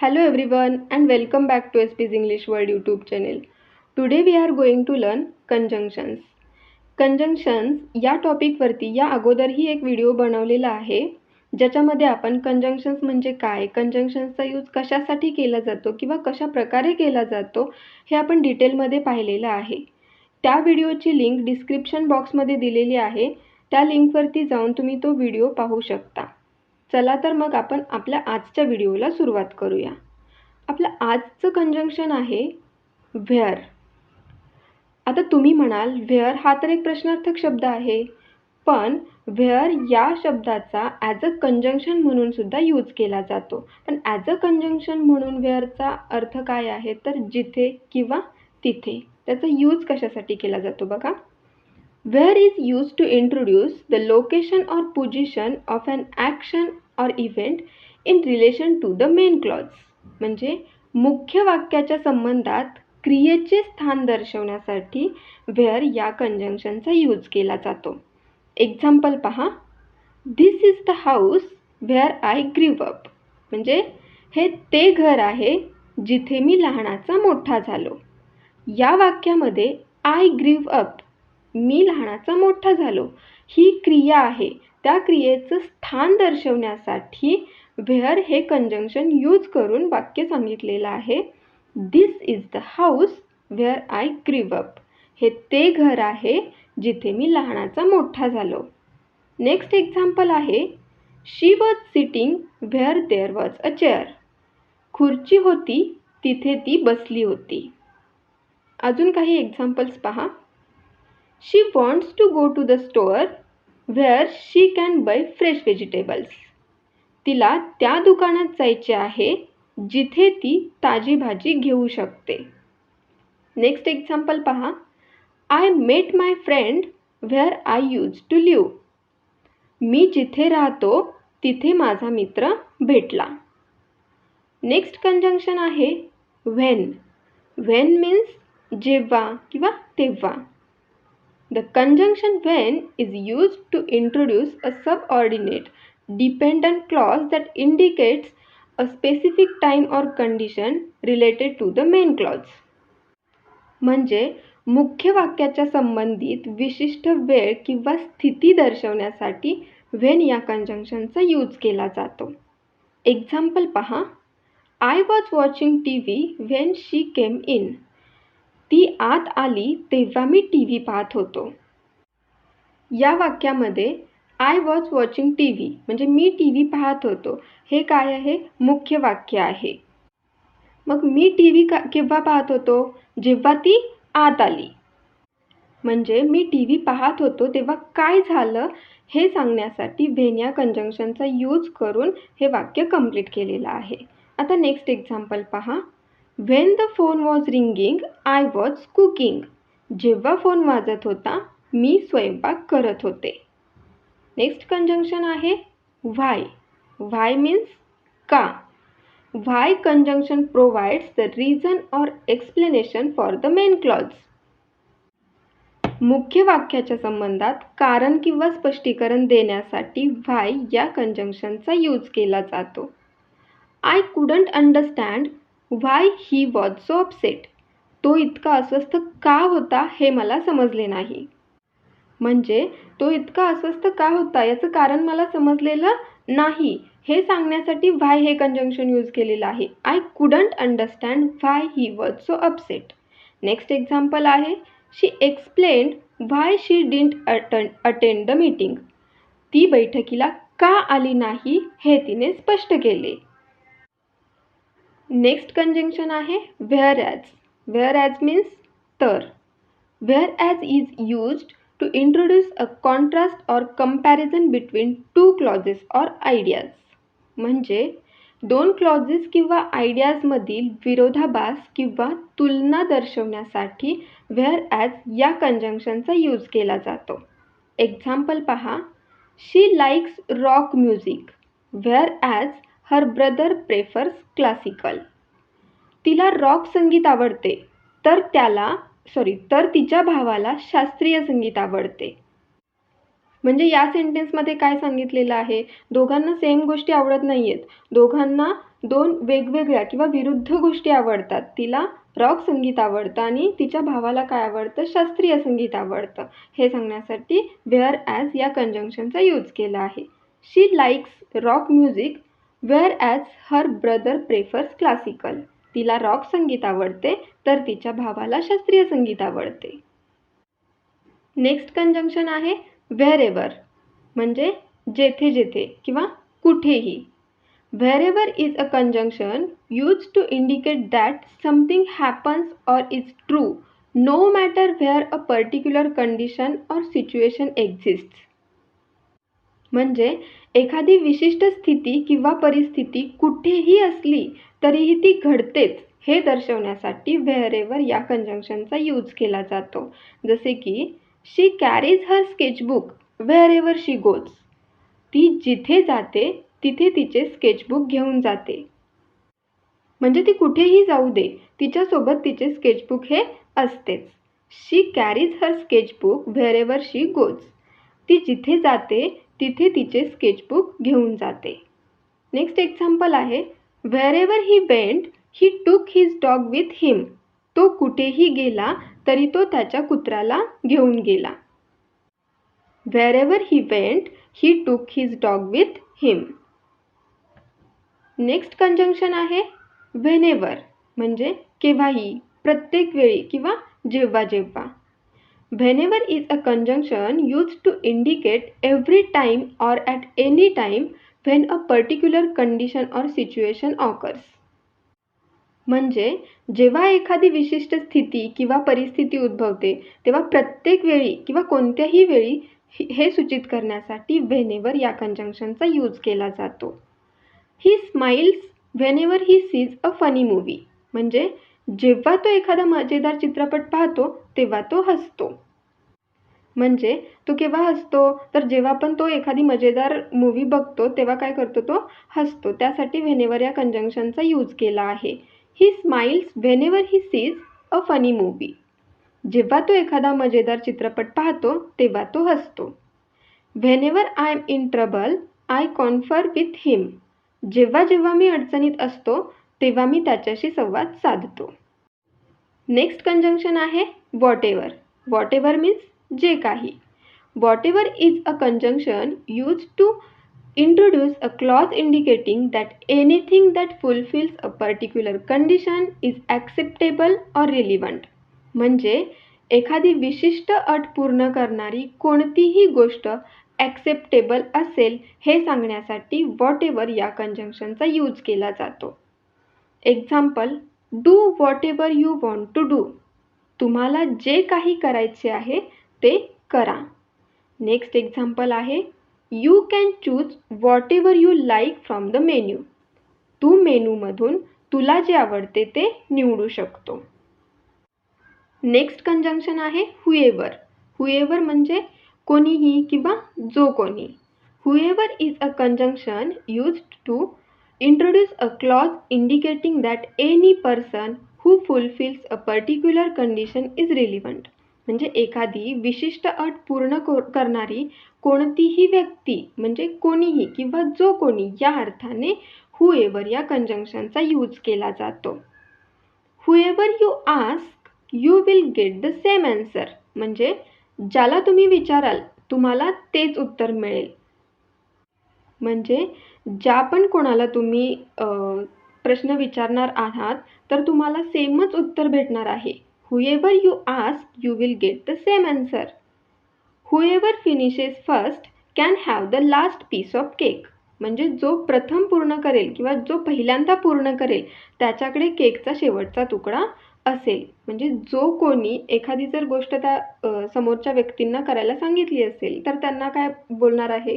Hello everyone and welcome back to SP's English World YouTube channel. Today we are going to learn conjunctions. Conjunctions या टॉपिकवरती या अगोदरही एक video बनवलेला आहे ज्याच्यामध्ये आपण कंजंक्शन्स म्हणजे काय कंजंक्शन्सचा यूज कशासाठी केला जातो किंवा कशा प्रकारे केला जातो हे आपण डिटेलमध्ये पाहिलेलं आहे त्या व्हिडिओची लिंक डिस्क्रिप्शन बॉक्समध्ये दिलेली आहे त्या लिंकवरती जाऊन तुम्ही तो व्हिडिओ पाहू शकता चला तर मग आपण आपल्या आजच्या व्हिडिओला सुरुवात करूया. आपलं आजचं कंजंक्शन आहे व्हेअर आता तुम्ही म्हणाल व्हेअर हा तर एक प्रश्नार्थक शब्द आहे पण व्हेअर या शब्दाचा ॲज अ कंजंक्शन म्हणून सुद्धा यूज केला जातो. पण ॲज अ कंजंक्शन म्हणून व्हेअरचा अर्थ काय आहे? तर जिथे किंवा तिथे. त्याचा यूज कशासाठी केला जातो बघा. Where is use to introduce the location or position of an action or event in relation to the main clause म्हणजे मुख्य वाक्याच्या संबंधात क्रियेचे स्थान दर्शवण्यासाठी व्हेअर या कंजंक्शनचा यूज केला जातो. एक्झाम्पल पहा. This is the house where I grew up म्हणजे हे ते घर आहे जिथे मी लहानाचा मोठा झालो. या वाक्यामध्ये आय ग्रीव अप मी लहानाचा मोठा झालो. ही क्रिया आहे. त्या क्रियेचं स्थान दर्शवण्यासाठी व्हेअर हे कंजंक्शन यूज करून वाक्य सांगितलेलं आहे. This is the house where I grew up हे ते घर आहे जिथे मी लहानाचा मोठा झालो. नेक्स्ट एक्झाम्पल आहे. She was sitting where there was a chair खुर्ची होती तिथे ती बसली होती. अजून काही एक्झाम्पल्स पहा. She wants to go to the store where she can buy fresh vegetables तिला त्या दुकानात जायचे आहे जिथे ती ताजी भाजी घेऊ शकते. नेक्स्ट एक्झाम्पल पहा. I met my friend where I use to live मी जिथे राहतो तिथे माझा मित्र भेटला. नेक्स्ट कंजंक्शन आहे व्हेन व्हेन मीन्स जेव्हा किंवा तेव्हा. The conjunction when is use to introduce a subordinate dependent clause that indicates a specific time or condition related to the main clause. म्हणजे मुख्य वाक्याच्या संबंधित विशिष्ट वेळ किंवा स्थिती दर्शवण्यासाठी व्हेन या कंजंक्शनचा यूज केला जातो. एक्झाम्पल पहा. I was watching T V when she came in ती आत आली तेव्हा मी टी व्ही पाहत होतो. या वाक्यामध्ये I was watching T V म्हणजे मी टी व्ही पाहत होतो. हे काय आहे? मुख्य वाक्य आहे. मग मी टी व्ही का केव्हा पाहत होतो? जेव्हा ती आत आली. म्हणजे मी टी व्ही पाहत होतो तेव्हा काय झालं? हे सांगण्यासाठी व्हेन्या कंजंक्शनचा यूज करून हे वाक्य कंप्लीट केलेलं आहे. आता नेक्स्ट एक्झाम्पल पहा. When the phone was ringing I was cooking जेव्हा फोन वाजत होता मी स्वयंपाक करत होते. नेक्स्ट कंजंक्शन आहे व्हाय व्हाय मीन्स का. Why conjunction provides the reason or explanation for the main clause मुख्य वाक्याच्या संबंधात कारण किंवा स्पष्टीकरण देण्यासाठी व्हाय या कंजंक्शनचा यूज केला जातो. I couldn't understand why he was so upset तो इतका अस्वस्थ का होता हे मला समजले नाही. म्हणजे तो इतका अस्वस्थ का होता याचं कारण मला समजलेलं नाही. हे सांगण्यासाठी व्हाय हे कंजंक्शन यूज केलेलं आहे. I couldn't understand why he was so upset next example आहे. She explained why she didn't atten attend the meeting ती बैठकीला का आली नाही हे तिने स्पष्ट केले. नेक्स्ट कंजंक्शन आहे whereas whereas means तर. Whereas is used to introduce a contrast or comparison between two clauses or ideas म्हणजे दोन क्लॉजेस किंवा आयडियाजमधील विरोधाभास किंवा तुलना दर्शवण्यासाठी व्हेअर ॲज या कंजंक्शनचा यूज केला जातो. एक्झाम्पल पहा. She likes rock music whereas her brother prefers classical तिला रॉक संगीत आवडते. तर त्याला सॉरी तर तिच्या भावाला शास्त्रीय संगीत आवडते. म्हणजे या सेंटेन्समध्ये काय सांगितलेलं आहे? दोघांना सेम गोष्टी आवडत नाही आहेत दोघांना दोन वेगवेगळ्या किंवा विरुद्ध गोष्टी आवडतात. तिला रॉक संगीत आवडतं आणि तिच्या भावाला काय आवडतं? शास्त्रीय संगीत आवडतं. हे सांगण्यासाठी वेअर ॲज या कंजंक्शनचा यूज केला आहे. She likes rock music whereas her brother prefers classical तिला रॉक संगीत आवडते तर तिच्या भावाला शास्त्रीय संगीत आवडते. नेक्स्ट कंजंक्शन आहे व्हेर एवर म्हणजे जेथे जेथे किंवा कुठेही. Wherever is a conjunction use to indicate that something happens or is true no matter where a particular condition or situation exist म्हणजे एखादी विशिष्ट स्थिती किंवा परिस्थिती कुठेही असली तरीही ती घडतेच हे दर्शवण्यासाठी व्हेअरेवर या कंजंक्शनचा यूज केला जातो. जसे की she carries her sketchbook wherever she goes ती जिथे जाते तिथे तिचे स्केचबुक घेऊन जाते. म्हणजे ती कुठेही जाऊ दे तिच्यासोबत तिचे स्केचबुक हे असतेच. She carries her sketchbook wherever she goes ती जिथे जाते तिथे तिचे स्केचबुक घेऊन जाते. नेक्स्ट एक्झाम्पल आहे wherever he went he took his dog with हिम तो कुठेही गेला तरी तो त्याच्या कुत्र्याला घेऊन गेला. Wherever he went he took his dog with him next conjunction आहे व्हेनेवर म्हणजे केव्हाही प्रत्येक वेळी किंवा जेव्हा जेव्हा. Whenever is a conjunction use to indicate every time or at any time when a particular condition or situation occurs म्हणजे जेव्हा एखादी विशिष्ट स्थिती किंवा परिस्थिती उद्भवते तेव्हा प्रत्येक वेळी किंवा कोणत्याही वेळी हे सूचित करण्यासाठी व्हेनेवर या कंजंक्शनचा यूज केला जातो. He smiles whenever he sees a funny movie म्हणजे जेव्हा तो एखादा मजेदार चित्रपट पाहतो तेव्हा तो हसतो. म्हणजे तो केव्हा हसतो? तर जेव्हा पण तो एखादी मजेदार मूवी बघतो तेव्हा काय करतो तो? हसतो. त्यासाठी व्हेनेवर या कंजंक्शनचा यूज केला आहे. He smiles whenever he sees a funny movie जेव्हा तो एखादा मजेदार चित्रपट पाहतो तेव्हा तो हसतो. Whenever I am in trouble I confer with him जेव्हा जेव्हा मी अडचणीत असतो तेव्हा मी त्याच्याशी संवाद साधतो. नेक्स्ट कंजंक्शन आहे whatever whatever means जे काही. Whatever is a conjunction use to introduce a clause indicating that anything that fulfills a particular condition is acceptable or relevant. म्हणजे एखादी विशिष्ट अट पूर्ण करणारी कोणतीही गोष्ट ॲक्सेप्टेबल असेल हे सांगण्यासाठी वॉट एवर या कंजंक्शनचा यूज केला जातो. Example do whatever you want to do तुम्हाला जे काही करायचे आहे ते करा. नेक्स्ट एक्झाम्पल आहे you can choose whatever you like from the menu तू मेनूमधून तुला जे आवडते ते निवडू शकतो. नेक्स्ट कंजंक्शन आहे हुएवर हुएवर म्हणजे कोणीही किंवा जो कोणी. Whoever is a conjunction use to introduce a clause indicating that any person who fulfils a particular condition is relevant म्हणजे एखादी विशिष्ट अट पूर्ण करणारी कोणतीही व्यक्ती म्हणजे कोणीही किंवा जो कोणी या अर्थाने हुएवर या कंजंक्शनचा यूज केला जातो. Whoever you ask you will get the same answer म्हणजे ज्याला तुम्ही विचाराल तुम्हाला तेच उत्तर मिळेल. म्हणजे ज्या पण कोणाला तुम्ही प्रश्न विचारणार आहात तर तुम्हाला सेमच उत्तर भेटणार आहे. Whoever you ask you will get the same answer whoever finishes first can have the last piece of cake म्हणजे जो प्रथम पूर्ण करेल किंवा जो पहिल्यांदा पूर्ण करेल त्याच्याकडे केकचा शेवटचा तुकडा असेल. म्हणजे जो कोणी एखादी जर गोष्ट त्या समोरच्या व्यक्तींना करायला सांगितली असेल तर त्यांना काय बोलणार आहे?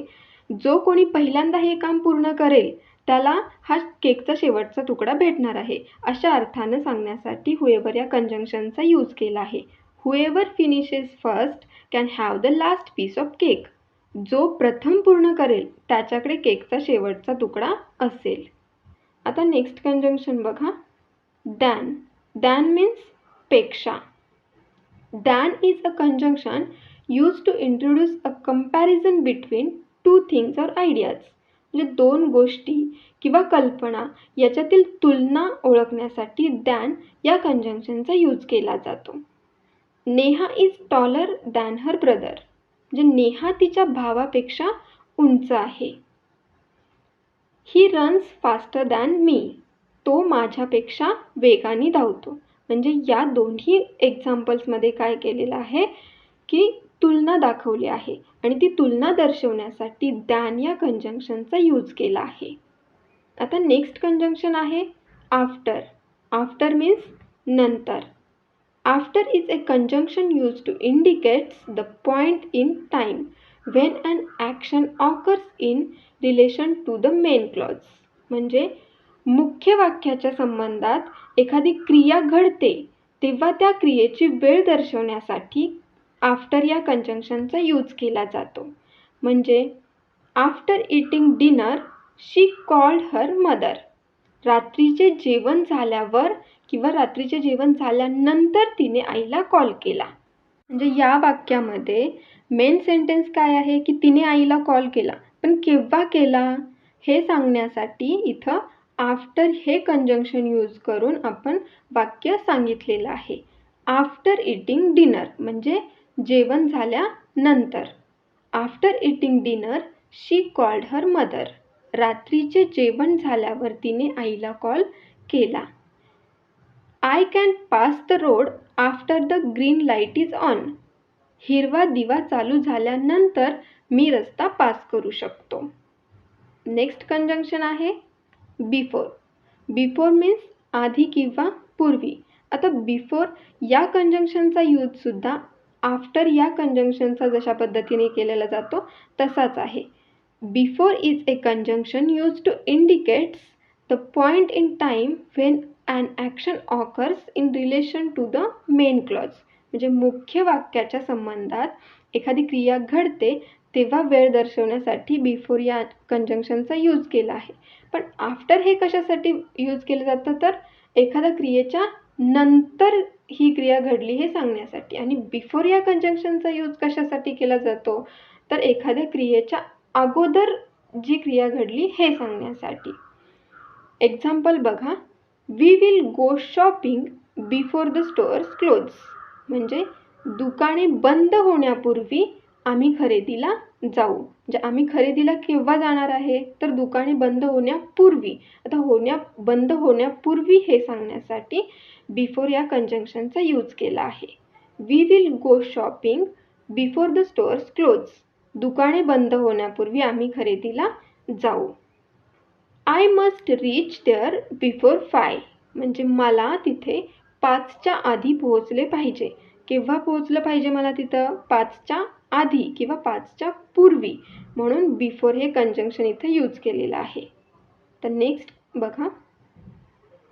जो कोणी पहिल्यांदा हे काम पूर्ण करेल त्याला हा केकचा शेवटचा तुकडा भेटणार आहे अशा अर्थानं सांगण्यासाठी हुएवर या कंजंक्शनचा यूज केला आहे. Whoever finishes first can have the last piece of cake जो प्रथम पूर्ण करेल त्याच्याकडे केकचा शेवटचा तुकडा असेल. आता नेक्स्ट कंजंक्शन बघा. Than than मीन्सपेक्षा. Than is a conjunction use to introduce a comparison between two things or ideas म्हणजे दोन गोष्टी किंवा कल्पना याच्यातील तुलना ओळखण्यासाठी दॅन या कंजंक्शनचा यूज केला जातो. Neha is taller than her brother म्हणजे नेहा तिच्या भावापेक्षा उंच आहे. He runs faster than me तो माझ्यापेक्षा वेगाने धावतो. म्हणजे या दोन्ही एक्झाम्पल्समध्ये काय केलेलं आहे की तुलना दाखवली आहे आणि ती तुलना दर्शवण्यासाठी दॅन या कंजंक्शनचा यूज केला आहे. आता नेक्स्ट कंजंक्शन आहे आफ्टर आफ्टर मीन्स नंतर. After is a conjunction use to indicates the point in time when an action occurs in relation to the main clause म्हणजे मुख्य वाक्याच्या संबंधात एखादी क्रिया घडते तेव्हा त्या क्रियेची वेळ दर्शवण्यासाठी आफ्टर या कंजंक्शनचा यूज केला जातो. म्हणजे after eating dinner she called her mother रात्रीचे जेवण झाल्यावर किंवा रात्रीचे जेवण झाल्यानंतर तिने आईला कॉल केला. म्हणजे या वाक्यामध्ये मेन सेंटेन्स काय आहे की तिने आईला कॉल केला. पण केव्हा केला? हे सांगण्यासाठी इथं आफ्टर हे कंजंक्शन यूज करून आपण वाक्य सांगितलेलं आहे. आफ्टर इटिंग डिनर म्हणजे जेवण झाल्यानंतर after eating dinner she called her mother रात्रीचे जेवण झाल्यावर तिने आईला कॉल केला. I can pass the road after the green light is on हिरवा दिवा चालू झाल्यानंतर मी रस्ता पास करू शकतो. नेक्स्ट कंजंक्शन आहे बिफोर बिफोर मीन्स आधी किंवा पूर्वी. आता बिफोर या कंजंक्शनचा यूजसुद्धा आफ्टर या कंजंक्शनचा जशा पद्धतीने केलेला जातो तसाच आहे. Before is a conjunction use to indicates the point in time when and action occurs in relation to the main clause म्हणजे मुख्य वाक्याच्या संबंधात एखादी क्रिया घडते तेव्हा वेळ दर्शवण्यासाठी बिफोर या कंजंक्शनचा यूज केला आहे. पण आफ्टर हे कशासाठी यूज केलं जातं तर? एखाद्या क्रियेच्या नंतर ही क्रिया घडली हे सांगण्यासाठी. आणि बिफोर या कंजंक्शनचा यूज कशासाठी केला जातो? तर एखाद्या क्रियेच्या अगोदर जी क्रिया घडली हे सांगण्यासाठी. एक्झाम्पल बघा. We will go shopping before the stores close म्हणजे दुकाने बंद होण्यापूर्वी आम्ही खरेदीला जाऊ. म्हणजे आम्ही खरेदीला केव्हा जाणार आहे? तर दुकाने बंद होण्यापूर्वी. आता होण्या बंद होण्यापूर्वी हे सांगण्यासाठी बिफोर या कंजंक्शनचा यूज केला आहे. We will go shopping before the stores close दुकाने बंद होण्यापूर्वी आम्ही खरेदीला जाऊ. I must reach there before five म्हणजे मला तिथे पाचच्या आधी पोहोचले पाहिजे. केव्हा पोहोचलं पाहिजे मला तिथं? पाचच्या आधी किंवा पाचच्या पूर्वी. म्हणून बिफोर हे कंजंक्शन इथे यूज केलेलं आहे. तर नेक्स्ट बघा.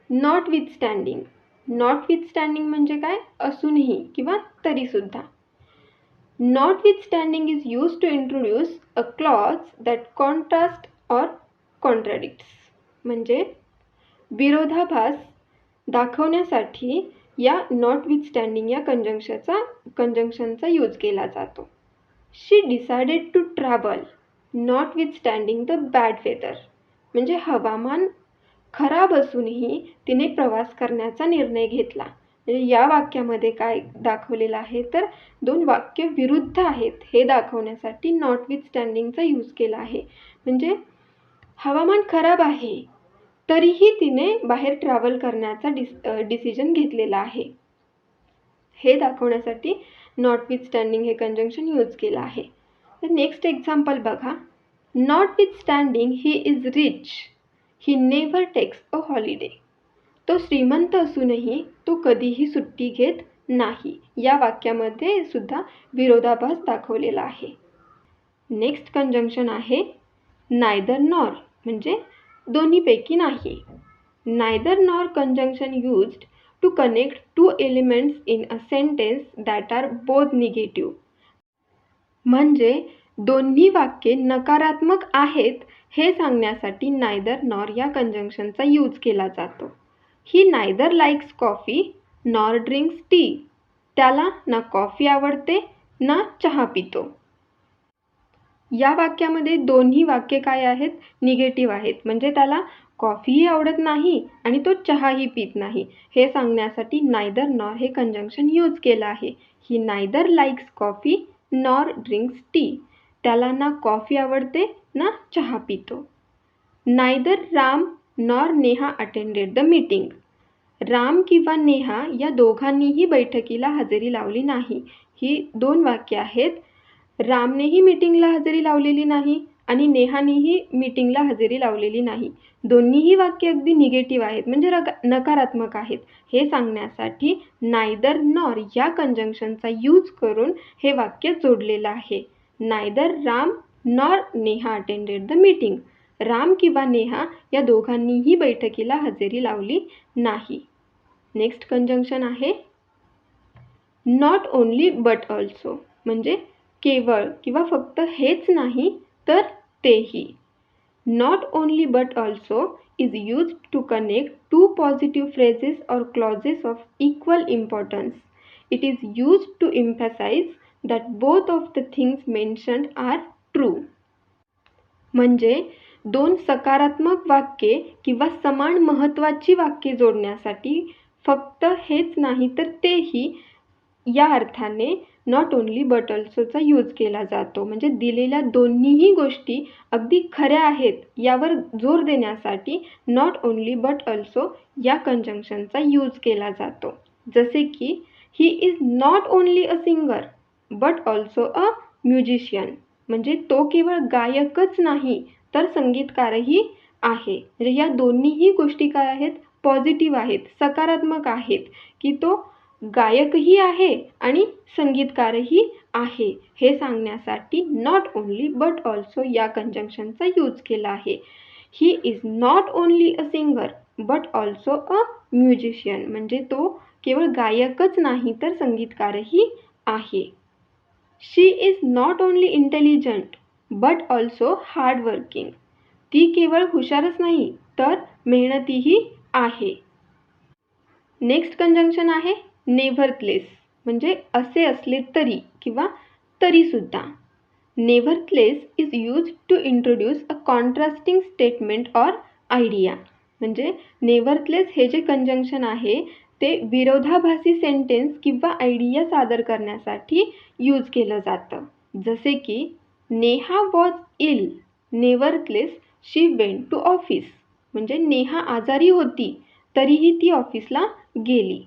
Notwithstanding notwithstanding म्हणजे काय? असूनही किंवा तरीसुद्धा. Notwithstanding is use to introduce a clause that contrast or contradicts. म्हणजे विरोधाभास दाखवण्यासाठी या नॉट विथ स्टँडिंग या कंजंक्शनचा कंजंक्शनचा यूज केला जातो. She decided to travel notwithstanding the bad weather म्हणजे हवामान खराब असूनही तिने प्रवास करण्याचा निर्णय घेतला. म्हणजे या वाक्यामध्ये काय दाखवलेलं आहे? तर दोन वाक्य विरुद्ध आहेत हे दाखवण्यासाठी नॉट विथ स्टँडिंगचा यूज केला आहे. म्हणजे हवामान खराब आहे तरीही तिने बाहेर ट्रॅव्हल करण्याचा डिस डिसिजन घेतलेला आहे. हे दाखवण्यासाठी नॉट विथ स्टँडिंग हे कंजंक्शन यूज केलं आहे. तर नेक्स्ट एक्झाम्पल बघा. Notwithstanding he is rich. He never takes a holiday तो श्रीमंत असूनही तो कधीही सुट्टी घेत नाही. या वाक्यामध्ये सुद्धा विरोधाभास दाखवलेला आहे. नेक्स्ट कंजंक्शन आहे नायदर नॉर म्हणजे दोन्हीपैकी नाही. Neither nor conjunction used to connect two elements in a sentence that are both negative म्हणजे दोन्ही वाक्ये नकारात्मक आहेत हे सांगण्यासाठी नायदर नॉर या कंजंक्शनचा यूज केला जातो. He neither likes coffee nor drinks tea त्याला ना कॉफी आवडते ना चहा पितो. या वाक्यामध्ये दोन्ही वाक्य काय आहेत? निगेटिव्ह आहेत. म्हणजे त्याला कॉफीही आवडत नाही आणि तो चहाही पित नाही. हे सांगण्यासाठी नायदर नॉर हे कंजंक्शन यूज केलं आहे. He neither likes coffee nor drinks tea त्याला ना कॉफी आवडते ना चहा पितो. Neither Ram nor Neha attended the meeting Ram किंवा नेहा या दोघांनीही बैठकीला हजेरी लावली नाही. ही दोन वाक्य आहेत. रामनेही मीटिंगला हजेरी लावलेली नाही आणि नेहानेही मीटिंगला हजेरी लावलेली नाही. दोन्हीही वाक्य अगदी निगेटिव्ह आहेत म्हणजे रग नकारात्मक आहेत. हे सांगण्यासाठी नायदर नॉर या कंजंक्शनचा यूज करून हे वाक्य जोडलेलं आहे. Neither Ram nor Neha attended the meeting Ram किंवा नेहा या दोघांनीही बैठकीला हजेरी लावली नाही. नेक्स्ट कंजंक्शन आहे. नॉट ओन्ली बट ऑल्सो म्हणजे केवळ किंवा फक्त हेच नाही तर तेही. Not only but also is use to connect two positive phrases or clauses of equal importance it is use to emphasize that both of the things mentioned are true. म्हणजे दोन सकारात्मक वाक्ये किंवा समान महत्त्वाची वाक्ये जोडण्यासाठी फक्त हेच नाही तर तेही या अर्थाने नॉट ओन्ली बट ऑल्सोचा यूज केला जातो. म्हणजे दिलेल्या दोन्हीही गोष्टी अगदी खऱ्या आहेत यावर जोर देण्यासाठी नॉट ओन्ली बट ऑल्सो या कंजंक्शनचा यूज केला जातो. जसे की he is not only a singer but also a musician म्हणजे तो केवळ गायकच नाही तर संगीतकारही आहे. म्हणजे या दोन्हीही गोष्टी काय आहेत? पॉझिटिव्ह आहेत सकारात्मक आहेत की तो गायकही आहे आणि संगीतकारही आहे हे सांगण्यासाठी नॉट ओन्ली बट ऑल्सो या कंजंक्शनचा यूज केला आहे. He is not only a singer but also a musician म्हणजे तो केवळ गायकच नाही तर संगीतकारही आहे. She is not only intelligent but also hard working ती केवळ हुशारच नाही तर मेहनतीही आहे. नेक्स्ट कंजंक्शन आहे नेव्हरक्लेस म्हणजे असे असले तरी किंवा तरीसुद्धा nevertheless is use to introduce a contrasting statement or idea म्हणजे नेव्हरक्लेस हे जे कंजंक्शन आहे ते विरोधाभासी सेंटेन्स किंवा आयडिया सादर करण्यासाठी यूज केलं जातं. जसे की Neha was ill nevertheless she went to office म्हणजे नेहा आजारी होती तरीही ती ऑफिसला गेली.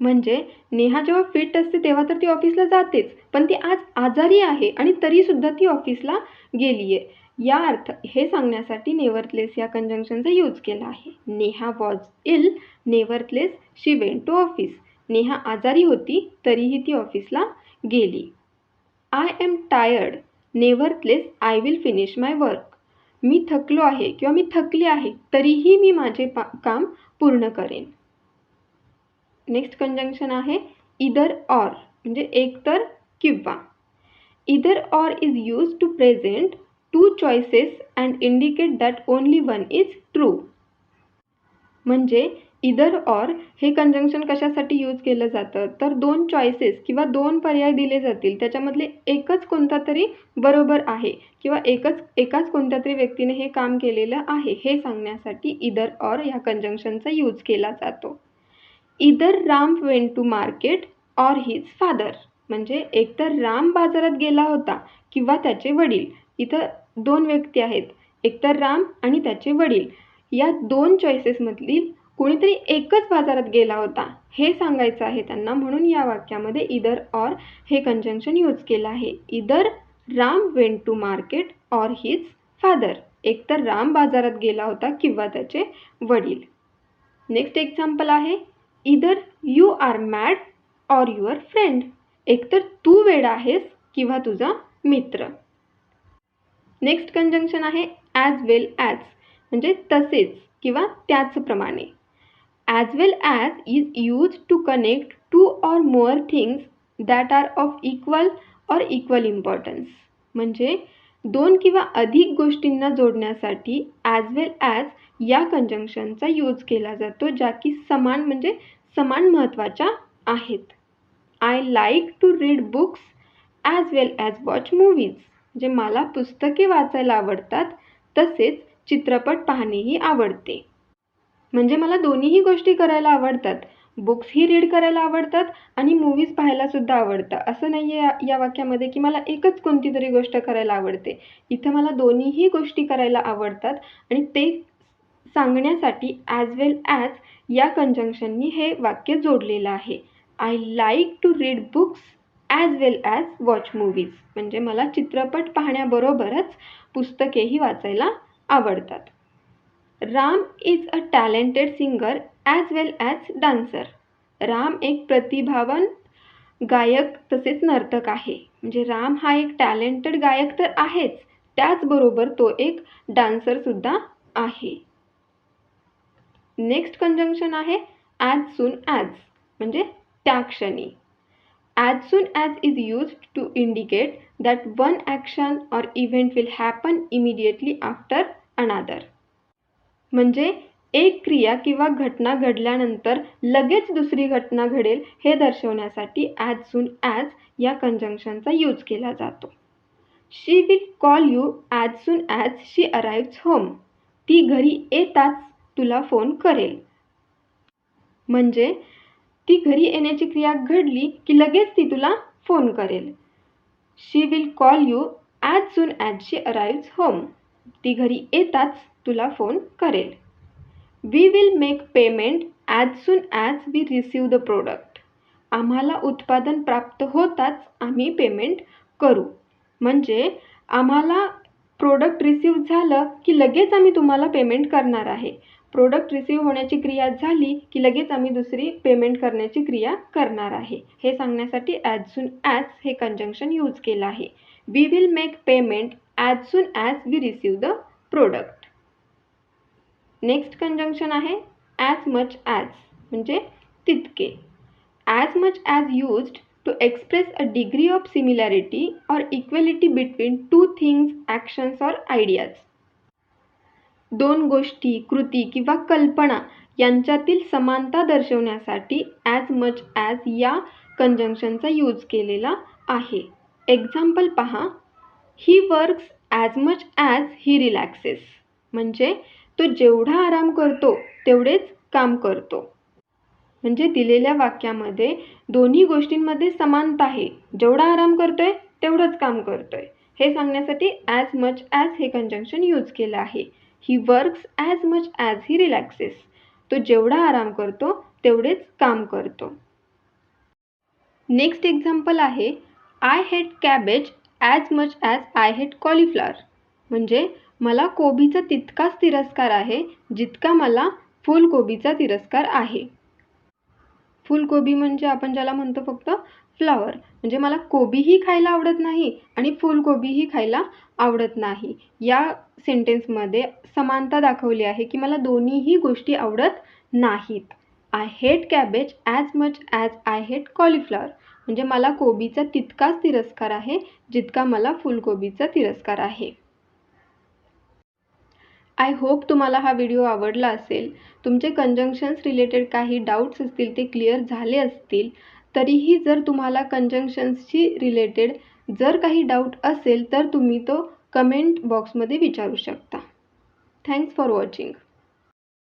म्हणजे नेहा जेव्हा फिट असते तेव्हा तर ती ऑफिसला जातेच. पण ती आज आजारी आहे आणि तरीसुद्धा ती ऑफिसला गेली आहे या अर्थ हे सांगण्यासाठी नेवरलेस या कंजंक्शनचा यूज केला आहे. Neha was ill nevertheless she went to office Neha आजारी होती तरीही ती ऑफिसला गेली. I am tired nevertheless I will finish my work मी थकलो आहे किंवा मी थकली आहे तरीही मी माझे पा काम पूर्ण करेन. नेक्स्ट कंजंक्शन आहे इदर ऑर म्हणजे एकतर किंवा. Either or is use to present two choices and indicate that only one is true म्हणजे इदर ऑर हे कंजंक्शन कशासाठी यूज केलं जातं? तर दोन चॉईसेस किंवा दोन पर्याय दिले जातील. त्याच्यामधले एकच कोणता तरी बरोबर आहे किंवा एकच एकाच कोणत्या तरी व्यक्तीने हे काम केलेलं आहे हे सांगण्यासाठी इदर ऑर या कंजंक्शनचा यूज केला जातो. Either Ram went to market or his father म्हणजे एकतर राम बाजारात गेला होता किंवा त्याचे वडील. इथं दोन व्यक्ती आहेत. एकतर राम आणि त्याचे वडील. या दोन चॉईसेसमधील कोणीतरी एकच बाजारात गेला होता हे सांगायचं आहे त्यांना. म्हणून या वाक्यामध्ये इदर ऑर हे कंजंक्शन यूज केलं आहे. Either Ram went to market or his father एकतर राम बाजारात गेला होता किंवा त्याचे वडील. नेक्स्ट एक्झाम्पल आहे. Either you are mad or your friend एकतर तू वेडा आहेस किंवा तुझा मित्र. नेक्स्ट कंजंक्शन आहे ॲज वेल ॲज म्हणजे तसेच किंवा त्याचप्रमाणे as well as is use to connect two or more things that are of equal or equal importance म्हणजे दोन किंवा अधिक गोष्टींना जोडण्यासाठी ॲज वेल ॲज या कंजंक्शनचा यूज केला जातो ज्या की समान म्हणजे समान महत्त्वाच्या आहेत. I like to read books as well as watch movies म्हणजे मला पुस्तके वाचायला आवडतात तसेच चित्रपट पाहणेही आवडते. म्हणजे मला दोन्हीही गोष्टी करायला आवडतात. बुक्सही रीड करायला आवडतात आणि मूवीज पाहायलासुद्धा आवडतं असं नाही आहे या या वाक्यामध्ये की मला एकच कोणती तरी गोष्ट करायला आवडते. इथं मला दोन्हीही गोष्टी करायला आवडतात आणि ते सांगण्यासाठी ॲज वेल ॲज या कंजंक्शननी हे वाक्य जोडलेलं आहे. I like to read books as well as watch movies म्हणजे मला चित्रपट पाहण्याबरोबरच पुस्तकेही वाचायला आवडतात. Ram is a talented singer as well as dancer Ram एक प्रतिभावान गायक तसेच नर्तक आहे. म्हणजे राम हा एक टॅलेंटेड गायक तर आहेच. त्याचबरोबर तो एक डान्सरसुद्धा आहे. नेक्स्ट कंजंक्शन आहे ॲज सून ॲज म्हणजे त्या क्षणी. As soon as is used to indicate that one action or event will happen immediately after another म्हणजे एक क्रिया किंवा घटना घडल्यानंतर लगेच दुसरी घटना घडेल हे दर्शवण्यासाठी ॲज सून ॲज या कंजंक्शनचा यूज केला जातो. She will call you as soon as she arrives home ती घरी येताच तुला फोन करेल. म्हणजे ती घरी येण्याची क्रिया घडली की लगेच ती तुला फोन करेल. She will call you as soon as she arrives home ती घरी येताच तुला फोन करेल. We will make payment as soon as we receive the product आम्हाला उत्पादन प्राप्त होताच आम्ही पेमेंट करू. म्हणजे आम्हाला प्रोडक्ट रिसीव झालं की लगेच आम्ही तुम्हाला पेमेंट करणार आहे. प्रोडक्ट रिसीव होण्याची क्रिया झाली की लगेच आम्ही दुसरी पेमेंट करण्याची क्रिया करणार आहे. हे सांगण्यासाठी ॲज सून ॲज हे कंजंक्शन यूज केलं आहे. We will make payment as soon as we receive the product next conjunction आहे ॲज मच ॲज म्हणजे तितके. As much as used to express a degree of similarity or equality between two things actions or ideas दोन गोष्टी कृती किंवा कल्पना यांच्यातील समानता दर्शवण्यासाठी ॲज मच ॲज या कंजंक्शनचा यूज केलेला आहे. एक्झाम्पल पहा. He works as much as he relaxes म्हणजे तो जेवढा आराम करतो तेवढेच काम करतो. म्हणजे दिलेल्या वाक्यामध्ये दोन्ही गोष्टींमध्ये समानता आहे. जेवढा आराम करतोय तेवढंच काम करतोय. हे सांगण्यासाठी ॲज मच ॲज हे कंजंक्शन यूज केलं आहे. He works as much as he relaxes तो जेवढा आराम करतो तेवढेच काम करतो. नेक्स्ट एक्झाम्पल आहे I hate cabbage as much as I hate cauliflower म्हणजे मला कोबीचा तितकाच तिरस्कार आहे जितका मला फुलकोबीचा तिरस्कार आहे. फुलकोबी म्हणजे आपण ज्याला म्हणतो फक्त फ्लावर. म्हणजे मला कोबीही खायला आवडत नाही आणि फुलकोबीही खायला आवडत नाही. या सेंटेन्समध्ये समानता दाखवली आहे की मला दोन्हीही गोष्टी आवडत नाहीत. I hate cabbage as much as I hate cauliflower म्हणजे मला कोबीचा तितकाच तिरस्कार आहे जितका मला फुलकोबीचा तिरस्कार आहे. आय होप तुम्हाला हा व्हिडिओ आवडला असेल. तुमचे कंजंक्शन्स रिलेटेड काही डाऊट्स असतील ते क्लिअर झाले असतील तरीही जर तुम्हाला कंजंक्शन्सशी रिलेटेड जर काही डाऊट असेल तर तुम्ही तो कमेंट बॉक्समध्ये विचारू शकता. Thanks for watching